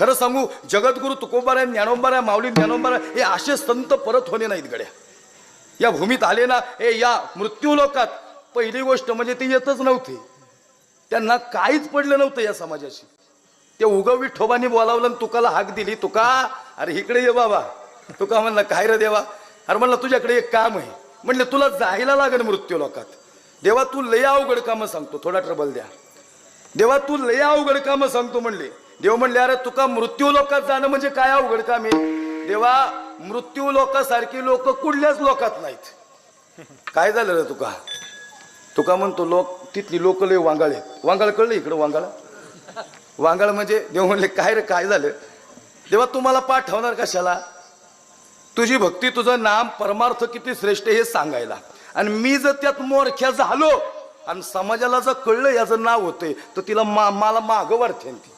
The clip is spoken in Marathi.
खरं सांगू जगद्गुरु तुकोबाराय ज्ञानोबाराय माऊली ज्ञानोबाराय हे असे संत परत होणे नाहीत गड्या. या भूमीत आले ना हे या मृत्यू लोकात पहिली गोष्ट म्हणजे ते येतच नव्हते. त्यांना काहीच पडलं नव्हतं या समाजाशी. ते उगव विठोबानी बोलावलं आणि तुकाला हाक दिली तुका अरे इकडे ये बाबा. तुका म्हणला काय रे देवा? अरे म्हणलं तुझ्याकडे एक काम आहे. म्हणले तुला जायला लागेल मृत्यू लोकात देवा तू लय अवघड कामं सांगतो थोडा ट्रबल द्या. देवा तू लय अवघड कामं सांगतो म्हणले. देव म्हणले अरे तुका मृत्यू लोकात जाणं म्हणजे काय अवघड काम आहे? देवा मृत्यू लोकासारखी लोक कुठल्याच लोकात नाहीत. काय झालं रे तुका? तुका म्हणतो लोक तिथली लोक लय वांगाळ आहेत. वांगाळ कळलं इकडं वांगाळ? वांगाळ म्हणजे देव म्हणले काय रे काय झालं? देवा तुम्हाला पाठवणार कशाला? तुझी भक्ती तुझं नाम परमार्थ किती श्रेष्ठ हे सांगायला. आणि मी जर त्यात मोरख्या झालो आणि समाजाला जर कळलं याचं नाव होतंय तर तिला मा मला मागं वाढते ती